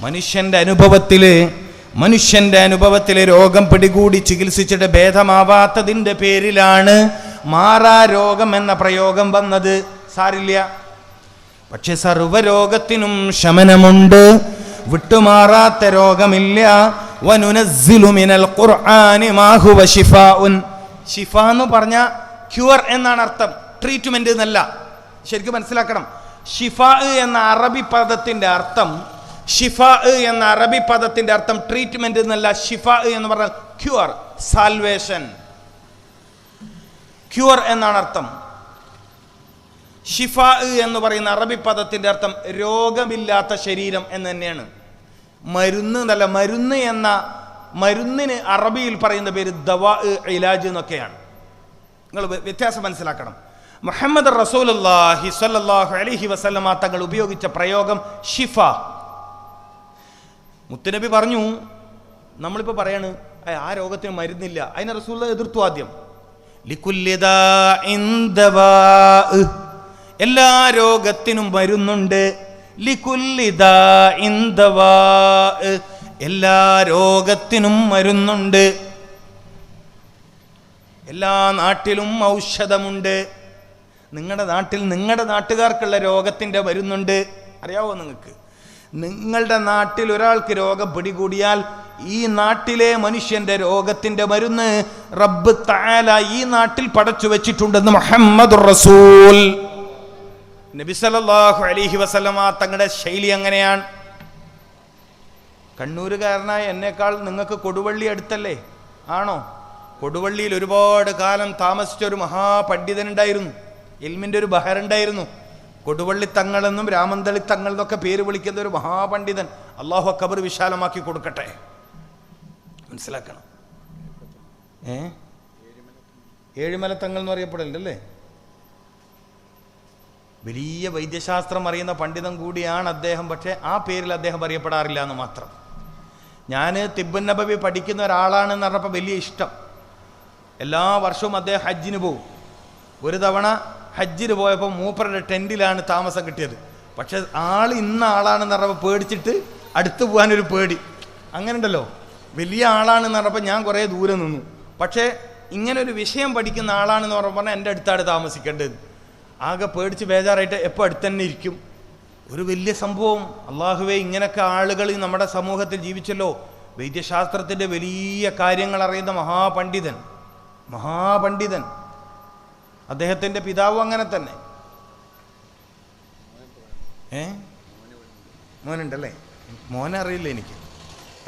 മനുഷ്യന്റെ അനുഭവത്തിൽ മനുഷ്യന്റെ അനുഭവത്തിൽ രോഗം പിടികൂടി ചികിത്സിച്ചിട്ട് ഭേദമാവാത്തതിന്റെ പേരിലാണ് മാറാ രോഗം എന്ന പ്രയോഗം വന്നത്. സാരില്ല. പക്ഷെ സർവരോഗത്തിനും ശമനമുണ്ട്. വിട്ടുമാറാത്ത രോഗമില്ല. എന്ന് പറഞ്ഞ ക്യൂർ എന്നാണ് അർത്ഥം. ട്രീറ്റ്മെന്റ് എന്നല്ല. ശരിക്കും മനസ്സിലാക്കണം. ഷിഫ എന്ന അറബി പദത്തിന്റെ അർത്ഥം ഷിഫ എന്ന അറബി പദത്തിന്റെ അർത്ഥം ട്രീറ്റ്മെന്റ് എന്നല്ല ഷിഫ എന്ന് പറഞ്ഞാൽ ക്യൂർ സാൽവേഷൻ ക്യൂർ എന്നാണ് അർത്ഥം. ഷിഫ എന്ന് പറയുന്ന അറബി പദത്തിന്റെ അർത്ഥം രോഗമില്ലാത്ത ശരീരം എന്ന് തന്നെയാണ്. മരുന്ന് എന്നല്ല മരുന്ന് എന്ന മരുന്നിന് അറബിയിൽ പറയുന്ന പേര് ദവാ ഇലാജ് എന്നൊക്കെയാണ്. നിങ്ങൾ വ്യ- വ്യത്യാസം മനസ്സിലാക്കണം. മുഹമ്മദ് റസൂലുള്ളാഹി സല്ലാഹു അലൈഹി വസല്ലമ തങ്ങൾ ഉപയോഗിച്ച പ്രയോഗം ഷിഫ മുത്തുനബി പറഞ്ഞു നമ്മളിപ്പോൾ പറയാണ് "ഏ, ആ രോഗത്തിന് മരുന്നില്ല. അതിനെ റസൂൽ എതിർത്തു ആദ്യം. എല്ലാ രോഗത്തിനും മരുന്നുണ്ട്. എല്ലാ രോഗത്തിനും മരുന്നുണ്ട്. എല്ലാ നാട്ടിലും ഔഷധമുണ്ട്. നിങ്ങളുടെ നാട്ടിൽ നിങ്ങളുടെ നാട്ടുകാർക്കുള്ള രോഗത്തിന്റെ മരുന്നുണ്ട്. അറിയാവോ നിങ്ങൾക്ക്? നിങ്ങളുടെ നാട്ടിൽ ഒരാൾക്ക് രോഗം പിടികൂടിയാൽ ഈ നാട്ടിലെ മനുഷ്യന്റെ രോഗത്തിന്റെ മരുന്ന് റബ്ബ് താല ഈ നാട്ടിൽ പടച്ചു വെച്ചിട്ടുണ്ടെന്ന് മുഹമ്മദ് റസൂൽ. നബി അലിഹി വസല്ലമ തങ്ങളുടെ ശൈലി അങ്ങനെയാണ്. കണ്ണൂരുകാരനായ എന്നേക്കാൾ നിങ്ങൾക്ക് കൊടുവള്ളി അടുത്തല്ലേ? ആണോ? കൊടുവള്ളിയിൽ ഒരുപാട് കാലം താമസിച്ച ഒരു മഹാപണ്ഡിതനുണ്ടായിരുന്നു. എൽമിന്റെ ഒരു ബഹറുണ്ടായിരുന്നു കൊടുവള്ളി തങ്ങളെന്നും രാമന്തളി തങ്ങൾ എന്നൊക്കെ പേര് വിളിക്കുന്ന ഒരു മഹാപണ്ഡിതൻ അള്ളാഹു അക്കബർ വിശാലമാക്കി കൊടുക്കട്ടെ. മനസ്സിലാക്കണം. ഏ? ഏഴുമല തങ്ങൾ എന്ന് അറിയപ്പെടില്ലല്ലേ വലിയ വൈദ്യശാസ്ത്രം അറിയുന്ന പണ്ഡിതൻ കൂടിയാണ് അദ്ദേഹം പക്ഷേ ആ പേരിൽ അദ്ദേഹം അറിയപ്പെടാറില്ല എന്ന് മാത്രം. ഞാൻ തിബുൻ നബവി പഠിക്കുന്ന ഒരാളാണെന്ന് പറഞ്ഞപ്പോൾ വലിയ ഇഷ്ടം. എല്ലാ വർഷവും അദ്ദേഹം ഹജ്ജിന് പോകും. ഒരു തവണ ഹജ്ജിന് പോയപ്പോൾ മൂപ്പറുടെ ടെന്റിലാണ് താമസം കിട്ടിയത്. പക്ഷെ ആൾ ഇന്ന ആളാണെന്ന് പറഞ്ഞപ്പോൾ പേടിച്ചിട്ട് അടുത്ത് പോകാനൊരു പേടി. അങ്ങനെ ഉണ്ടല്ലോ വലിയ ആളാണെന്ന് പറഞ്ഞപ്പോൾ ഞാൻ കുറേ ദൂരെ നിന്നു. പക്ഷേ ഇങ്ങനെ ഒരു വിഷയം പഠിക്കുന്ന ആളാണെന്ന് പറഞ്ഞപ്പോൾ എന്റെ അടുത്താണ് താമസിക്കേണ്ടത്. ആകെ പേടിച്ച് ബേജാറായിട്ട് എപ്പോൾ അടുത്ത് തന്നെ ഇരിക്കും. ഒരു വലിയ സംഭവം. അള്ളാഹുവെ ഇങ്ങനൊക്കെ ആളുകൾ നമ്മുടെ സമൂഹത്തിൽ ജീവിച്ചല്ലോ. വൈദ്യശാസ്ത്രത്തിന്റെ വലിയ കാര്യങ്ങൾ അറിയുന്ന മഹാപണ്ഡിതൻ. മഹാപണ്ഡിതൻ. അദ്ദേഹത്തിന്റെ പിതാവും അങ്ങനെ തന്നെ. ഏ? മോനുണ്ടല്ലേ? മോനെ അറിയില്ല എനിക്ക്.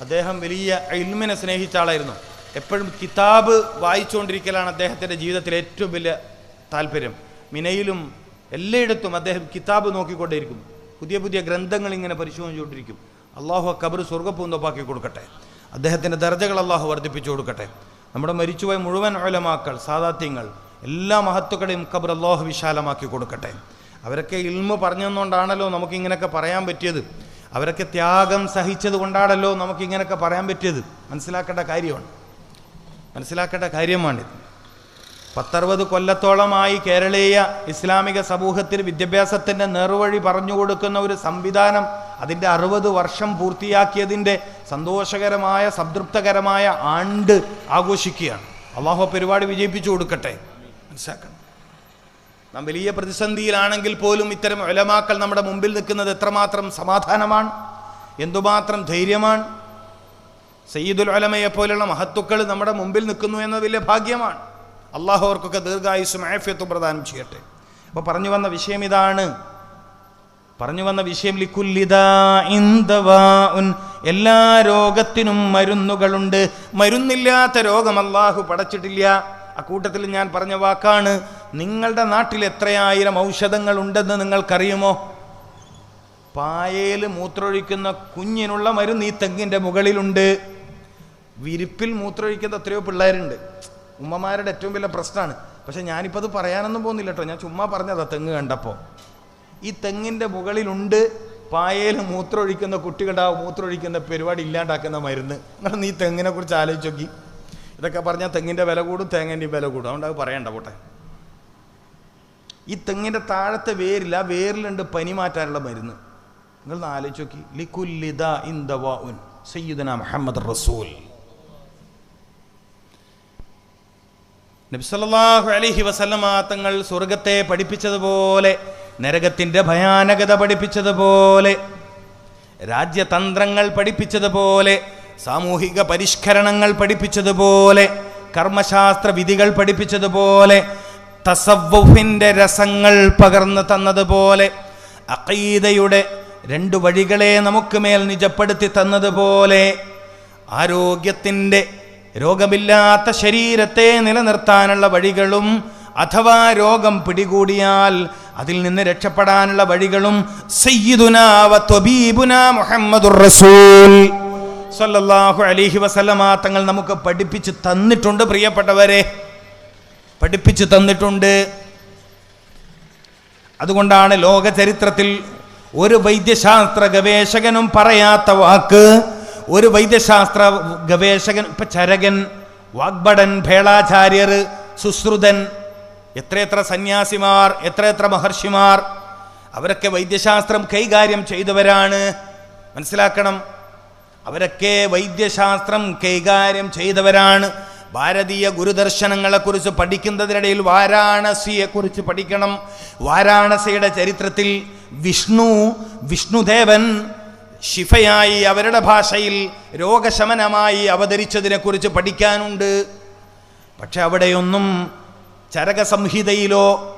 അദ്ദേഹം വലിയ ഇൽമിനെ സ്നേഹിച്ച ആളായിരുന്നു. എപ്പോഴും കിതാബ് വായിച്ചുകൊണ്ടിരിക്കലാണ് അദ്ദേഹത്തിന്റെ ജീവിതത്തിലെ ഏറ്റവും വലിയ താല്പര്യം. മിനയിലും എല്ലായിടത്തും അദ്ദേഹം കിതാബ് നോക്കിക്കൊണ്ടേയിരിക്കും. പുതിയ പുതിയ ഗ്രന്ഥങ്ങൾ ഇങ്ങനെ പരിശോധിച്ചുകൊണ്ടിരിക്കും. അള്ളാഹു കബർ സ്വർഗപ്പൂന്തോപ്പാക്കി കൊടുക്കട്ടെ. അദ്ദേഹത്തിന്റെ ദർജകൾ അള്ളാഹു വർദ്ധിപ്പിച്ചു കൊടുക്കട്ടെ. നമ്മുടെ മരിച്ചുപോയ മുഴുവൻ ഒലമാക്കൾ സാദാത്യങ്ങൾ എല്ലാ മഹത്തുക്കളെയും കബർ അള്ളാഹു വിശാലമാക്കി കൊടുക്കട്ടെ. അവരൊക്കെ ഇൽമ പറഞ്ഞുകൊണ്ടാണല്ലോ നമുക്ക് ഇങ്ങനെയൊക്കെ പറയാൻ പറ്റിയത്. അവരൊക്കെ ത്യാഗം സഹിച്ചത് കൊണ്ടാണല്ലോ നമുക്ക് ഇങ്ങനെയൊക്കെ പറയാൻ പറ്റിയത്. മനസ്സിലാക്കേണ്ട കാര്യമാണ്. മനസ്സിലാക്കേണ്ട കാര്യമാണിത്. പത്തറുപത് കൊല്ലത്തോളമായി കേരളീയ ഇസ്ലാമിക സമൂഹത്തിൽ വിദ്യാഭ്യാസത്തിന്റെ നേർവഴി പറഞ്ഞു കൊടുക്കുന്ന ഒരു സംവിധാനം അതിന്റെ അറുപത് വർഷം പൂർത്തിയാക്കിയതിന്റെ സന്തോഷകരമായ സംതൃപ്തകരമായ ആണ്ട് ആഘോഷിക്കുകയാണ്. അള്ളാഹു പരിപാടി വിജയിപ്പിച്ചു കൊടുക്കട്ടെ. മനസ്സിലാക്കണം നാം വലിയ പ്രതിസന്ധിയിലാണെങ്കിൽ പോലും ഇത്തരം ഒലമാക്കൾ നമ്മുടെ മുമ്പിൽ നിൽക്കുന്നത് എത്രമാത്രം സമാധാനമാണ്? എന്തുമാത്രം ധൈര്യമാണ്? സയ്യിദുൽ ഒലമയെ പോലുള്ള മഹത്തുക്കൾ നമ്മുടെ മുമ്പിൽ നിൽക്കുന്നു എന്നത് വലിയ ഭാഗ്യമാണ്. അള്ളാഹു അവർക്കൊക്കെ ദീർഘായുസും പ്രദാനം ചെയ്യട്ടെ. അപ്പോൾ പറഞ്ഞു വന്ന വിഷയം ഇതാണ്. പറഞ്ഞു വന്ന വിഷയം. എല്ലാ രോഗത്തിനും മരുന്നുകളുണ്ട്. മരുന്നില്ലാത്ത രോഗം അള്ളാഹു പടച്ചിട്ടില്ല. അക്കൂട്ടത്തിൽ ഞാൻ പറഞ്ഞ വാക്കാണ് നിങ്ങളുടെ നാട്ടിൽ എത്രയായിരം ഔഷധങ്ങൾ ഉണ്ടെന്ന് നിങ്ങൾക്കറിയുമോ? പായയിൽ മൂത്രമൊഴിക്കുന്ന കുഞ്ഞിനുള്ള മരുന്ന് ഈ തെങ്ങിന്റെ മുകളിലുണ്ട്. വിരിപ്പിൽ മൂത്രമൊഴിക്കുന്ന എത്രയോ പിള്ളേരുണ്ട്. ഉമ്മമാരുടെ ഏറ്റവും വലിയ പ്രശ്നമാണ്. പക്ഷെ ഞാനിപ്പോൾ അത് പറയാനൊന്നും പോകുന്നില്ല കേട്ടോ. ഞാൻ ചുമ്മാ പറഞ്ഞതാ തെങ്ങ് കണ്ടപ്പോൾ ഈ തെങ്ങിന്റെ മുകളിലുണ്ട് പായയിൽ മൂത്രമൊഴിക്കുന്ന കുട്ടികളുടെ മൂത്രമൊഴിക്കുന്ന പരിപാടി ഇല്ലാണ്ടാക്കുന്ന മരുന്ന്. നിങ്ങൾ നീ തെങ്ങിനെ കുറിച്ച് ആലോചിച്ച് നോക്കി. ഇതൊക്കെ പറഞ്ഞാൽ തെങ്ങിന്റെ വില കൂടും തേങ്ങേന്റെ വില കൂടും. അതുകൊണ്ട് അത് പറയണ്ട പോട്ടെ. ഈ തെങ്ങിന്റെ താഴത്തെ വേരിൽ ആ വേരിലുണ്ട് പനി മാറ്റാനുള്ള മരുന്ന്. നിങ്ങൾ ആലോചിച്ച് നോക്കി. ലിക്കുല്ലിദ ഇന്ദവാഉൻ സയ്യിദന മുഹമ്മദ് റസൂൽ. നബ്സല്ലാഹു അലൈഹി വസല്ലമ തങ്ങൾ സ്വർഗത്തെ പഠിപ്പിച്ചതുപോലെ നരകത്തിന്റെ ഭയാനകത പഠിപ്പിച്ചതുപോലെ രാജ്യതന്ത്രങ്ങൾ പഠിപ്പിച്ചതുപോലെ സാമൂഹിക പരിഷ്കരണങ്ങൾ പഠിപ്പിച്ചതുപോലെ കർമ്മശാസ്ത്ര വിധികൾ പഠിപ്പിച്ചതുപോലെ തസവ്വുഫിന്റെ രസങ്ങൾ പകർന്നു തന്നതുപോലെ അഖീദയുടെ രണ്ടു വഴികളെ നമുക്ക് മേൽ നിജപ്പെടുത്തി തന്നതുപോലെ ആരോഗ്യത്തിന്റെ രോഗമില്ലാത്ത ശരീരത്തെ നിലനിർത്താനുള്ള വഴികളും അഥവാ രോഗം പിടികൂടിയാൽ അതിൽ നിന്ന് രക്ഷപ്പെടാനുള്ള വഴികളും സയ്യിദുനാ വ ത്വബീബുനാ മുഹമ്മദുർ റസൂൽ. സല്ലല്ലാഹു അലിഹി വസല്ലമ തങ്ങൾ നമുക്ക് പഠിപ്പിച്ച് തന്നിട്ടുണ്ട് പ്രിയപ്പെട്ടവരെ. പഠിപ്പിച്ചു തന്നിട്ടുണ്ട്. അതുകൊണ്ടാണ് ലോക ചരിത്രത്തിൽ ഒരു വൈദ്യശാസ്ത്ര ഗവേഷകനും പറയാത്ത വാക്ക് ഒരു വൈദ്യശാസ്ത്ര ഗവേഷകൻ ഇപ്പം ചരകൻ വാഗ്ഭടൻ ഭേളാചാര്യർ സുശ്രുതൻ എത്രയെത്ര സന്യാസിമാർ എത്രയെത്ര മഹർഷിമാർ അവരൊക്കെ വൈദ്യശാസ്ത്രം കൈകാര്യം ചെയ്തവരാണ്. മനസ്സിലാക്കണം. അവരൊക്കെ വൈദ്യശാസ്ത്രം കൈകാര്യം ചെയ്തവരാണ്. ഭാരതീയ ഗുരുദർശനങ്ങളെക്കുറിച്ച് പഠിക്കുന്നതിനിടയിൽ വാരാണസിയെക്കുറിച്ച് പഠിക്കണം. വാരാണസിയുടെ ചരിത്രത്തിൽ വിഷ്ണു വിഷ്ണുദേവൻ ശിഫയായി അവരുടെ ഭാഷയിൽ രോഗശമനമായി അവതരിച്ചതിനെക്കുറിച്ച് പഠിക്കാനുണ്ട്. പക്ഷെ അവിടെയൊന്നും ചരകസംഹിതയിലോ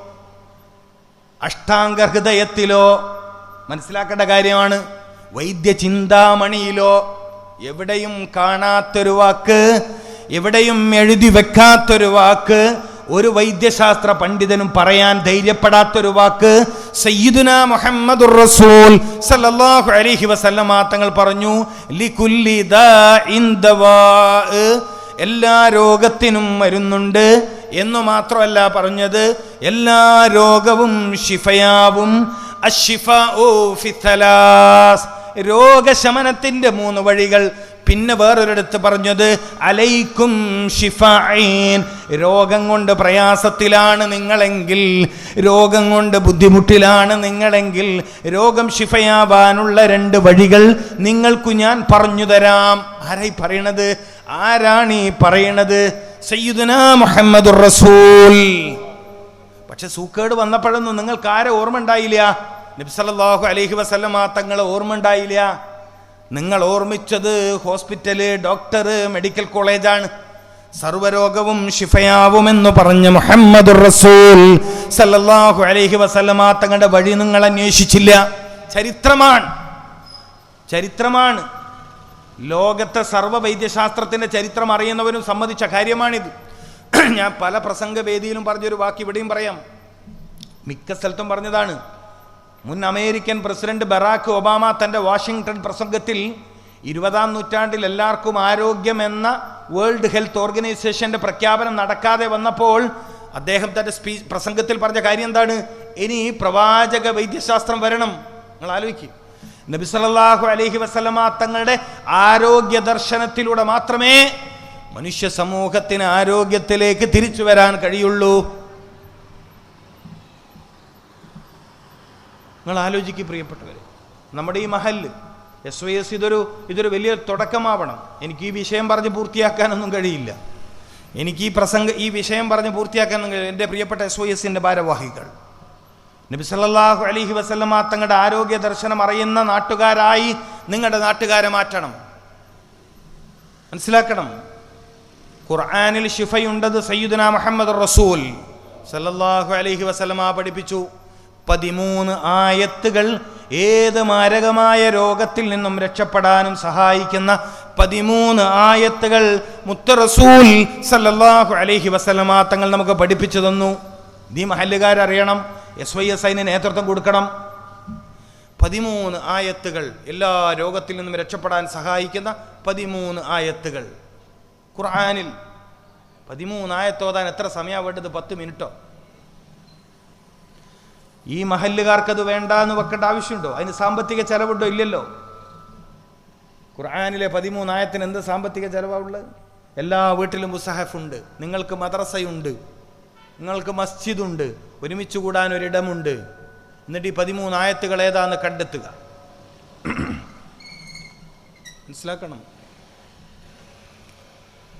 അഷ്ടാംഗഹൃദയത്തിലോ മനസ്സിലാക്കേണ്ട കാര്യമാണ്. വൈദ്യചിന്താമണിയിലോ എവിടെയും കാണാത്തൊരു വാക്ക് എവിടെയും എഴുതി വെക്കാത്തൊരു വാക്ക് ഒരു വൈദ്യശാസ്ത്ര പണ്ഡിതനും പറയാൻ ധൈര്യപ്പെടാത്തൊരു വാക്ക് സയ്യിദുന മുഹമ്മദുർ റസൂൽ സല്ലല്ലാഹു അലൈഹി വസല്ലമ തങ്ങൾ പറഞ്ഞു ലികുല്ലി എല്ലാ രോഗത്തിനും മരുന്നുണ്ട് എന്നു മാത്രമല്ല പറഞ്ഞത് എല്ലാ രോഗവും ഷിഫയാവും അഷിഫ ഓ തലാസ് രോഗശമനത്തിന്റെ മൂന്ന് വഴികൾ. പിന്നെ വേറൊരിടത്ത് പറഞ്ഞത് അലൈക്കും ഷിഫൈൻ രോഗം കൊണ്ട് പ്രയാസത്തിലാണ് നിങ്ങളെങ്കിൽ രോഗം കൊണ്ട് ബുദ്ധിമുട്ടിലാണ് നിങ്ങളെങ്കിൽ രോഗം ഷിഫയാവാനുള്ള രണ്ട് വഴികൾ നിങ്ങൾക്കു ഞാൻ പറഞ്ഞു തരാം. ആരായി പറയണത്? ആരാണ് ഈ പറയണത്? സയ്യുദന മുഹമ്മദ് റസൂൽ. പക്ഷെ സൂക്കേട് വന്നപ്പോഴൊന്നും നിങ്ങൾക്ക് ആരെ ഓർമ്മ ഉണ്ടായില്ല. നബ്സല്ലാഹു അലൈഹി വസല്ലമ തങ്ങളെ ഓർമ്മ ഉണ്ടായില്ല നിങ്ങൾ ഓർമ്മിച്ചത് ഹോസ്പിറ്റൽ ഡോക്ടർ മെഡിക്കൽ കോളേജാണ്. സർവരോഗവും ഷിഫയാവുമെന്ന് പറഞ്ഞ മുഹമ്മദ് റസൂൽ സല്ലല്ലാഹു അലൈഹി വസല്ലമ തങ്ങളുടെ വഴി നിങ്ങൾ അന്വേഷിച്ചില്ല. ചരിത്രമാണ്. ചരിത്രമാണ്. ലോകത്തെ സർവ വൈദ്യശാസ്ത്രത്തിന്റെ ചരിത്രം അറിയുന്നവരും സമ്മതിച്ച കാര്യമാണിത്. ഞാൻ പല പ്രസംഗവേദിയിലും പറഞ്ഞൊരു വാക്ക് ഇവിടെയും പറയാം. മിക്ക സ്ഥലത്തും പറഞ്ഞതാണ്. മുൻ അമേരിക്കൻ പ്രസിഡന്റ് ബറാക്ക് ഒബാമ തന്റെ വാഷിങ്ടൺ പ്രസംഗത്തിൽ ഇരുപതാം നൂറ്റാണ്ടിൽ എല്ലാവർക്കും ആരോഗ്യം എന്ന വേൾഡ് ഹെൽത്ത് ഓർഗനൈസേഷന്റെ പ്രഖ്യാപനം നടക്കാതെ വന്നപ്പോൾ അദ്ദേഹം തന്റെ സ്പീ പ്രസംഗത്തിൽ പറഞ്ഞ കാര്യം എന്താണ്? ഇനി പ്രവാചക വൈദ്യശാസ്ത്രം വരണം. നിങ്ങൾ ആലോചിക്കും. നബി സല്ലല്ലാഹു അലൈഹി വസല്ലമ തങ്ങളുടെ ആരോഗ്യ ദർശനത്തിലൂടെ മാത്രമേ മനുഷ്യ സമൂഹത്തിന് ആരോഗ്യത്തിലേക്ക് തിരിച്ചു വരാൻ കഴിയുള്ളൂ. നിങ്ങൾ ആലോചിക്കുക പ്രിയപ്പെട്ടവർ നമ്മുടെ ഈ മഹൽ എസ് വൈ എസ് ഇതൊരു ഇതൊരു വലിയ തുടക്കമാവണം. എനിക്ക് ഈ വിഷയം പറഞ്ഞ് പൂർത്തിയാക്കാനൊന്നും കഴിയില്ല. എനിക്ക് ഈ പ്രസംഗ ഈ വിഷയം പറഞ്ഞ് പൂർത്തിയാക്കാനൊന്നും കഴിയില്ല. എന്റെ പ്രിയപ്പെട്ട എസ് വൈ എസിന്റെ ഭാരവാഹികൾ. നബി സല്ലല്ലാഹു അലൈഹി വസല്ലമ തങ്ങളുടെ ആരോഗ്യ ദർശനം അറിയുന്ന നാട്ടുകാരായി നിങ്ങളുടെ നാട്ടുകാരെ മാറ്റണം. മനസ്സിലാക്കണം. ഖുർആാനിൽ ഷിഫയുണ്ടത് സയ്യിദുന മുഹമ്മദ് റസൂൽ. സല്ലല്ലാഹു അലഹി വസല്ലമ പഠിപ്പിച്ചു. പതിമൂന്ന് ആയത്തുകൾ ഏത് മാരകമായ രോഗത്തിൽ നിന്നും രക്ഷപ്പെടാനും സഹായിക്കുന്ന പതിമൂന്ന് ആയത്തുകൾ മുത്തറസൂൽ സല്ലാഹു അലഹി വസല്ലമ തങ്ങൾ നമുക്ക് പഠിപ്പിച്ചു തന്നു. നീ മഹല്ലുകാരറിയണം എസ് വൈ എസ് ഐന് നേതൃത്വം കൊടുക്കണം. പതിമൂന്ന് ആയത്തുകൾ എല്ലാ രോഗത്തിൽ നിന്നും രക്ഷപ്പെടാൻ സഹായിക്കുന്ന പതിമൂന്ന് ആയത്തുകൾ. ഖുർആാനിൽ പതിമൂന്ന് ആയത്തോതാൻ എത്ര സമയം വേണ്ടത് പത്ത് മിനിറ്റോ? ഈ മഹല്ലുകാർക്കത് വേണ്ട എന്ന് വെക്കേണ്ട ആവശ്യമുണ്ടോ? അതിന് സാമ്പത്തിക ചെലവുണ്ടോ ഇല്ലല്ലോ? ഖുർആാനിലെ പതിമൂന്നായത്തിന് എന്ത് സാമ്പത്തിക ചെലവാണുള്ളത് എല്ലാ വീട്ടിലും മുസഹഫുണ്ട് നിങ്ങൾക്ക് മദ്രസയുണ്ട്. നിങ്ങൾക്ക് മസ്ജിദുണ്ട്. ഒരുമിച്ച് കൂടാൻ ഒരിടമുണ്ട്. എന്നിട്ട് ഈ പതിമൂന്നായത്തുകൾ ഏതാന്ന് കണ്ടെത്തുക. മനസ്സിലാക്കണം?